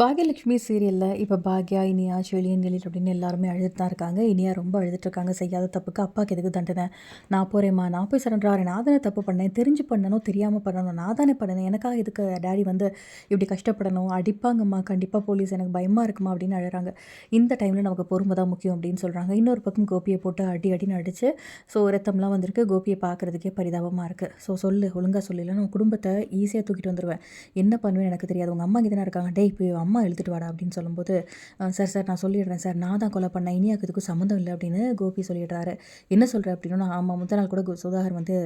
பாக்யலட்சுமி சீரியலில் இப்போ பாக்யா இனியா செழியன் எழில் அப்படின்னு எல்லாருமே அழுதுட்டு தான் இருக்காங்க. இனியா ரொம்ப அழுதுட்டுருக்காங்க. செய்யாத தப்புக்கு அப்பாவுக்கு எதுக்கு தண்டனை? நான் போகிறேம்மா நான் போய் சரண்டாரு நான் தானே தப்பு பண்ணேன். தெரிஞ்சு பண்ணணும் தெரியாமல் பண்ணணும். நான் தானே பண்ணேன். எனக்காக இதுக்கு டேடி வந்து இப்படி கஷ்டப்படணும்? அடிப்பாங்கம்மா கண்டிப்பாக போலீஸ் எனக்கு பயமாக இருக்குமா அப்படின்னு அழுறாங்க. இந்த டைமில் நமக்கு பொறுமை தான் முக்கியம் அப்படின்னு சொல்கிறாங்க இன்னொரு பக்கம் கோபியை போட்டு அடி அடின்னு அடித்து ஸோ ரத்தம்லாம் வந்திருக்கு. கோபியை பார்க்குறதுக்கே பரிதாபமாக இருக்குது ஸோ சொல்லு ஒழுங்காக சொல்லல நான் குடும்பத்தை ஈஸியாக தூக்கிட்டு வந்துடுவேன் என்ன பண்ணுவேன் எனக்கு தெரியாது. உங்கள் அம்மா இங்கே இருக்காங்க. டே இப்போ அம்மா எழுத்துட்டு வாடா அப்படின்னு சொல்லும்போது சார் சார் நான் சொல்லிடுறேன் சார். நான் தான் கொலை பண்ணேன். இனியாக்கு இதுக்கும் சம்மந்தம் இல்லை அப்படின்னு கோபி சொல்லிடுறாரு. என்ன சொல்கிற அப்படின்னா ஆமாம் முதல் நாள் கூட சுதாகர் வந்து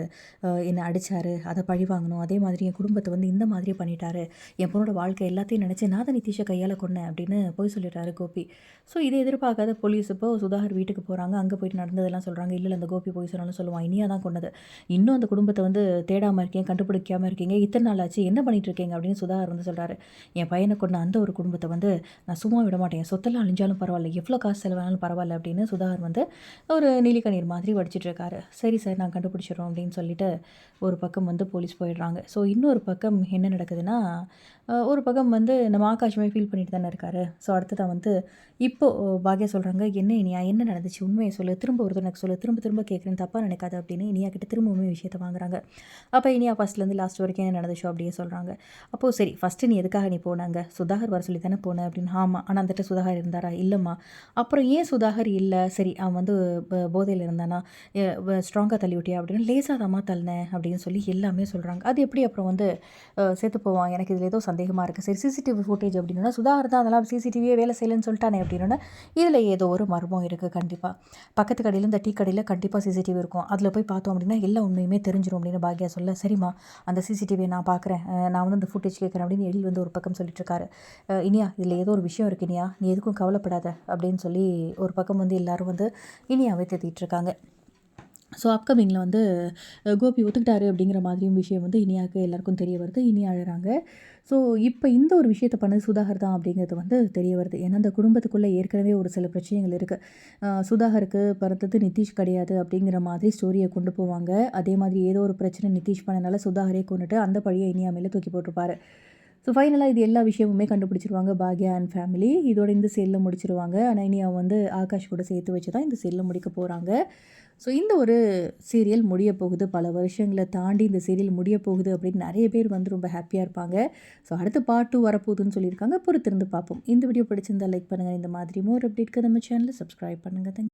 என்னை அடித்தார் அதை பழி வாங்கணும். அதே மாதிரி என் குடும்பத்தை வந்து இந்த மாதிரி பண்ணிட்டாரு. என் பொண்ணோட வாழ்க்கை எல்லாத்தையும் நினச்சி நான் தான் நிதிஷை கையால் கொண்டேன் அப்படின்னு போய் சொல்லிடுறாரு கோபி. ஸோ இதை எதிர்பார்க்காத போலீஸ் இப்போ சுதாகர் வீட்டுக்கு போகிறாங்க அங்கே போயிட்டு நடந்ததெல்லாம் சொல்கிறாங்க இல்லை அந்த கோபி போய் சொன்னாலும் சொல்லுவான். இனியாக தான் கொண்டது இன்னும் அந்த குடும்பத்தை வந்து தேடாமல் இருக்கேன் கண்டுபிடிக்காமல் இருக்கீங்க. இத்தனை நாள் ஆச்சு. என்ன பண்ணிட்டு இருக்கீங்க? அப்படின்னு சுதாகர் வந்து சொல்கிறாரு என் பையனை கொண்ட அந்த ஒரு குடும்பத்தை வந்து நான் சும்மா விட மாட்டேன். சொத்தெல்லாம் அழிஞ்சாலும் பரவாயில்ல. எவ்வளோ காசு செலவானாலும் பரவாயில்ல அப்படின்னு சுதாகர் வந்து ஒரு நீலிக்கண்ணீர் மாதிரி வடிச்சிட்ருக்காரு. சரி சார் நான் கண்டுபிடிச்சிடறோம் அப்படின்னு சொல்லிட்டு ஒரு பக்கம் வந்து போலீஸ் போயிடுறாங்க. ஸோ இன்னொரு பக்கம் என்ன நடக்குதுன்னா ஒரு பக்கம் வந்து நம்ம ஆகாஷமே ஃபீல் பண்ணிட்டு தானே இருக்காரு. ஸோ அடுத்ததான் வந்து இப்போது பாக்யா சொல்கிறாங்க என்ன இனியா? என்ன நடந்துச்சு? உண்மையை சொல்லு. திரும்ப ஒருத்தர் எனக்கு சொல்லு. திரும்ப திரும்ப கேட்குறேன் தப்பாக நினைக்காது அப்படின்னு இனியா கிட்ட திரும்பவுமே விஷயத்தை வாங்குறாங்க. அப்போ இனியா ஃபஸ்ட்லேருந்து லாஸ்ட் வரைக்கும் என்ன நடந்துச்சோ அப்படியே சொல்கிறாங்க அப்போது சரி ஃபஸ்ட்டு நீ எதுக்காக நீ போனாங்க? சுதாகர் வர சொல்லி தானே போனேன் அப்படின்னு. ஆமாம் ஆனால் அந்த சுதாகர் இருந்தாரா? இல்லைம்மா. அப்புறம் ஏன் சுதாகர் இல்லை? சரி அவன் வந்து போதையில் இருந்தானா? ஸ்ட்ராங்காக தள்ளி விட்டியா அப்படின்னு. லேசாதாம்மா தள்ளினேன் அப்படின்னு சொல்லி எல்லாமே சொல்கிறாங்க அது எப்படி அப்புறம் வந்து சேர்த்து போவான்? எனக்கு இதில் ஏதோ சந்தேகமாக இருக்குது சரி சிசிடிவி ஃபுட்டேஜ் அப்படின்னா சுதாகர் தான் அதெல்லாம் சிசிடிவியே வேலை செய்யலைன்னு சொல்லிட்டானே அப்படின்னா இதில் ஏதோ ஒரு மர்மம் இருக்குது கண்டிப்பாக பக்கத்து கடையில் இந்த டீ கடையில் கண்டிப்பாக சிசிடிவி இருக்கும். அதில் போய் பார்த்தோம் அப்படின்னா எல்லா உண்மையுமே தெரிஞ்சிடும் அப்படின்னு பாக்யா சொல்ல சரிம்மா அந்த சிசிடிவியை நான் பார்க்குறேன் நான் வந்து அந்த ஃபுட்டேஜ் கேட்குறேன் அப்படின்னு எழில் வந்து ஒரு பக்கம் சொல்லிட்டு இருக்காரு. இனியா இதில் ஏதோ ஒரு விஷயம் இருக்கு இனியா நீ எதுக்கும் கவலைப்படாத அப்படின்னு சொல்லி ஒரு பக்கம் வந்து எல்லோரும் வந்து இனியாவை தேத்திட்டு இருக்காங்க. ஸோ அப்கமிங்கில் வந்து கோபி ஒத்துக்கிட்டாரு அப்படிங்கிற மாதிரியும் விஷயம் வந்து இனியாவுக்கு எல்லாருக்கும் தெரிய வருது. இனி அழுகிறாங்க ஸோ இப்போ இந்த ஒரு விஷயத்தை பண்ணது சுதாகர் தான் அப்படிங்கிறது வந்து தெரிய வருது. ஏன்னா அந்த குடும்பத்துக்குள்ளே ஏற்கனவே ஒரு சில பிரச்சனைகள் இருக்குது சுதாகருக்கு பிறந்தது நிதிஷ் கிடையாது அப்படிங்கிற மாதிரி ஸ்டோரியை கொண்டு போவாங்க. அதே மாதிரி ஏதோ ஒரு பிரச்சனை நிதிஷ் பண்ணனால சுதாகரே கொண்டுட்டு அந்த பழியை இனியா மேலே தூக்கி போட்டிருப்பாரு. ஸோ ஃபைனலாக இது எல்லா விஷயமுமே கண்டுபிடிச்சிருவாங்க பாக்யா அண்ட் ஃபேமிலி இதோட இந்த செல்லில் முடிச்சிருவாங்க. ஆனால் இனி அவன் வந்து ஆகாஷ் கூட சேர்த்து வச்சு தான் இந்த செல்லில் முடிக்க போகிறாங்க ஸோ இந்த ஒரு சீரியல் முடிய போகுது. பல வருஷங்களை தாண்டி இந்த சீரியல் முடிய போகுது அப்படின்னு நிறைய பேர் வந்து ரொம்ப ஹாப்பியாக இருப்பாங்க. ஸோ அடுத்து பாட்டு வரப்போகுதுன்னு சொல்லியிருக்காங்க. பொறுத்திருந்து பார்ப்போம். இந்த வீடியோ பிடிச்சிருந்தா லைக் பண்ணுங்கள் இந்த மாதிரி மோர் அப்டேட்க்கு நம்ம சேனலை சப்ஸ்கிரைப் பண்ணுங்கள் தேங்க்